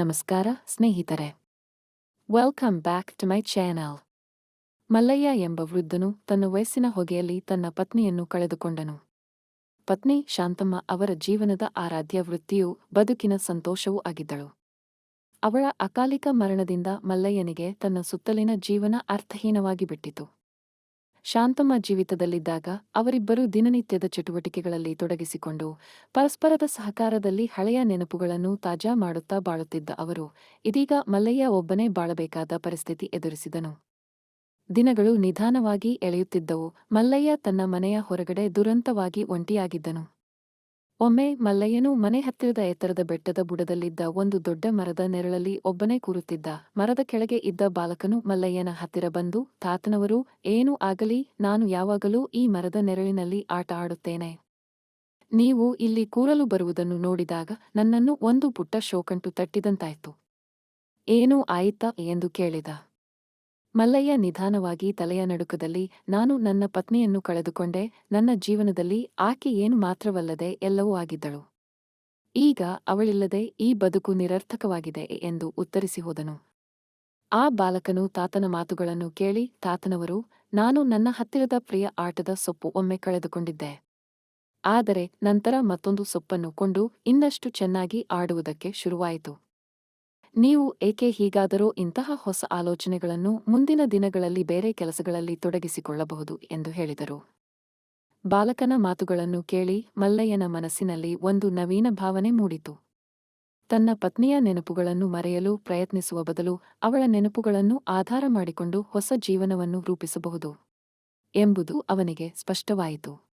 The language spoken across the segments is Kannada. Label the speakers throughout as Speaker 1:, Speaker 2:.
Speaker 1: ನಮಸ್ಕಾರ, ಸ್ನೇಹಿತರೆ. Welcome back to my channel Mallayya ಎಂಬ ವೃದ್ಧನು ತನ್ನ ವಯಸ್ಸಿನ ಹೊಗೆಯಲ್ಲಿ ತನ್ನ ಪತ್ನಿಯನ್ನು ಕಳೆದುಕೊಂಡನು. ಪತ್ನಿ ಶಾಂತಮ್ಮ ಅವರ ಜೀವನದ ಆರಾಧ್ಯ ವೃತ್ತಿಯು ಬದುಕಿನ ಸಂತೋಷವೂ ಆಗಿದ್ದಳು. ಅವಳ ಅಕಾಲಿಕ ಮರಣದಿಂದ ಮಲ್ಲಯ್ಯನಿಗೆ ತನ್ನ ಸುತ್ತಲಿನ ಜೀವನ ಅರ್ಥಹೀನವಾಗಿ ಬಿಟ್ಟಿತು. ಶಾಂತಮ್ಮ ಜೀವಿತದಲ್ಲಿದ್ದಾಗ ಅವರಿಬ್ಬರು ದಿನನಿತ್ಯದ ಚಟುವಟಿಕೆಗಳಲ್ಲಿ ತೊಡಗಿಸಿಕೊಂಡು ಪರಸ್ಪರದ ಸಹಕಾರದಲ್ಲಿ ಹಳೆಯ ನೆನಪುಗಳನ್ನು ತಾಜಾ ಮಾಡುತ್ತಾ ಬಾಳುತ್ತಿದ್ದ ಅವರು, ಇದೀಗ ಮಲ್ಲಯ್ಯ ಒಬ್ಬನೇ ಬಾಳಬೇಕಾದ ಪರಿಸ್ಥಿತಿ ಎದುರಿಸಿದನು. ದಿನಗಳು ನಿಧಾನವಾಗಿ ಎಳೆಯುತ್ತಿದ್ದವು. ಮಲ್ಲಯ್ಯ ತನ್ನ ಮನೆಯ ಹೊರಗಡೆ ದುರಂತವಾಗಿ ಒಂಟಿಯಾಗಿದ್ದನು. ಒಮ್ಮೆ ಮಲ್ಲಯ್ಯನು ಮನೆ ಹತ್ತಿರದ ಎತ್ತರದ ಬೆಟ್ಟದ ಬುಡದಲ್ಲಿದ್ದ ಒಂದು ದೊಡ್ಡ ಮರದ ನೆರಳಲ್ಲಿ ಒಬ್ಬನೇ ಕೂರುತ್ತಿದ್ದ. ಮರದ ಕೆಳಗೆ ಇದ್ದ ಬಾಲಕನು ಮಲ್ಲಯ್ಯನ ಹತ್ತಿರ ಬಂದು, ತಾತನವರು, ಏನೂ ಆಗಲಿ, ನಾನು ಯಾವಾಗಲೂ ಈ ಮರದ ನೆರಳಿನಲ್ಲಿ ಆಟ ಆಡುತ್ತೇನೆ. ನೀವು ಇಲ್ಲಿ ಕೂರಲು ಬರುವುದನ್ನು ನೋಡಿದಾಗ ನನ್ನನ್ನು ಒಂದು ಪುಟ್ಟ ಶೋಕಂಟು ತಟ್ಟಿದಂತಾಯ್ತು. ಏನೂ ಆಯಿತಾ? ಎಂದು ಕೇಳಿದ. ಮಲ್ಲಯ್ಯ ನಿಧಾನವಾಗಿ ತಲೆಯ ನಡುಕದಲ್ಲಿ, ನಾನು ನನ್ನ ಪತ್ನಿಯನ್ನು ಕಳೆದುಕೊಂಡೆ, ನನ್ನ ಜೀವನದಲ್ಲಿ ಆಕೆ ಏನು ಮಾತ್ರವಲ್ಲದೆ ಎಲ್ಲವೂ ಆಗಿದ್ದಳು. ಈಗ ಅವಳಿಲ್ಲದೆ ಈ ಬದುಕು ನಿರರ್ಥಕವಾಗಿದೆ ಎಂದು ಉತ್ತರಿಸಿ ಹೋದನು. ಆ ಬಾಲಕನು ತಾತನ ಮಾತುಗಳನ್ನು ಕೇಳಿ ತಾತನವರು, ನಾನು ನನ್ನ ಹತ್ತಿರದ ಪ್ರಿಯ ಆಟದ ಸೊಪ್ಪು ಒಮ್ಮೆ ಕಳೆದುಕೊಂಡಿದ್ದೆ. ಆದರೆ ನಂತರ ಮತ್ತೊಂದು ಸೊಪ್ಪನ್ನು ಕೊಂಡು ಇನ್ನಷ್ಟು ಚೆನ್ನಾಗಿ ಆಡುವುದಕ್ಕೆ ಶುರುವಾಯಿತು. ನೀವು ಏಕೆ ಹೀಗಾದರೂ ಇಂತಹ ಹೊಸ ಆಲೋಚನೆಗಳನ್ನು ಮುಂದಿನ ದಿನಗಳಲ್ಲಿ ಬೇರೆ ಕೆಲಸಗಳಲ್ಲಿ ತೊಡಗಿಸಿಕೊಳ್ಳಬಹುದು ಎಂದು ಹೇಳಿದರು. ಬಾಲಕನ ಮಾತುಗಳನ್ನು ಕೇಳಿ ಮಲ್ಲಯ್ಯನ ಮನಸ್ಸಿನಲ್ಲಿ ಒಂದು ನವೀನ ಭಾವನೆ ಮೂಡಿತು. ತನ್ನ ಪತ್ನಿಯ ನೆನಪುಗಳನ್ನು ಮರೆಯಲು ಪ್ರಯತ್ನಿಸುವ ಬದಲು ಅವಳ ನೆನಪುಗಳನ್ನು ಆಧಾರ ಮಾಡಿಕೊಂಡು ಹೊಸ ಜೀವನವನ್ನು ರೂಪಿಸಬಹುದು ಎಂಬುದು ಅವನಿಗೆ ಸ್ಪಷ್ಟವಾಯಿತು.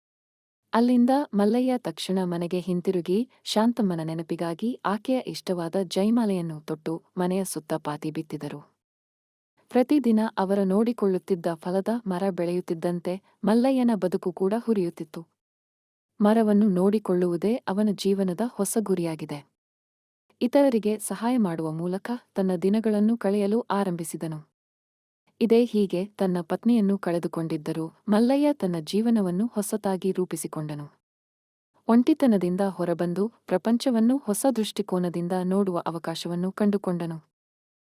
Speaker 1: ಅಲ್ಲಿಂದ ಮಲ್ಲಯ್ಯ ತಕ್ಷಣ ಮನೆಗೆ ಹಿಂತಿರುಗಿ ಶಾಂತಮ್ಮನ ನೆನಪಿಗಾಗಿ ಆಕೆಯ ಇಷ್ಟವಾದ ಜೈಮಾಲೆಯನ್ನು ತೊಟ್ಟು ಮನೆಯ ಸುತ್ತ ಪಾತಿ ಬಿತ್ತಿದರು. ಪ್ರತಿದಿನ ಅವರ ನೋಡಿಕೊಳ್ಳುತ್ತಿದ್ದ ಫಲದ ಮರ ಬೆಳೆಯುತ್ತಿದ್ದಂತೆ ಮಲ್ಲಯ್ಯನ ಬದುಕು ಕೂಡ ಹುರಿಯುತ್ತಿತ್ತು. ಮರವನ್ನು ನೋಡಿಕೊಳ್ಳುವುದೇ ಅವನ ಜೀವನದ ಹೊಸ ಗುರಿಯಾಗಿದೆ. ಇತರರಿಗೆ ಸಹಾಯ ಮಾಡುವ ಮೂಲಕ ತನ್ನ ದಿನಗಳನ್ನು ಕಳೆಯಲು ಆರಂಭಿಸಿದನು. ಇದೇ ಹೀಗೆ ತನ್ನ ಪತ್ನಿಯನ್ನು ಕಳೆದುಕೊಂಡಿದ್ದರೂ. ಮಲ್ಲಯ್ಯ ತನ್ನ ಜೀವನವನ್ನು ಹೊಸತಾಗಿ ರೂಪಿಸಿಕೊಂಡನು. ಒಂಟಿತನದಿಂದ ಹೊರಬಂದು ಪ್ರಪಂಚವನ್ನು ಹೊಸ ದೃಷ್ಟಿಕೋನದಿಂದ ನೋಡುವ ಅವಕಾಶವನ್ನು ಕಂಡುಕೊಂಡನು.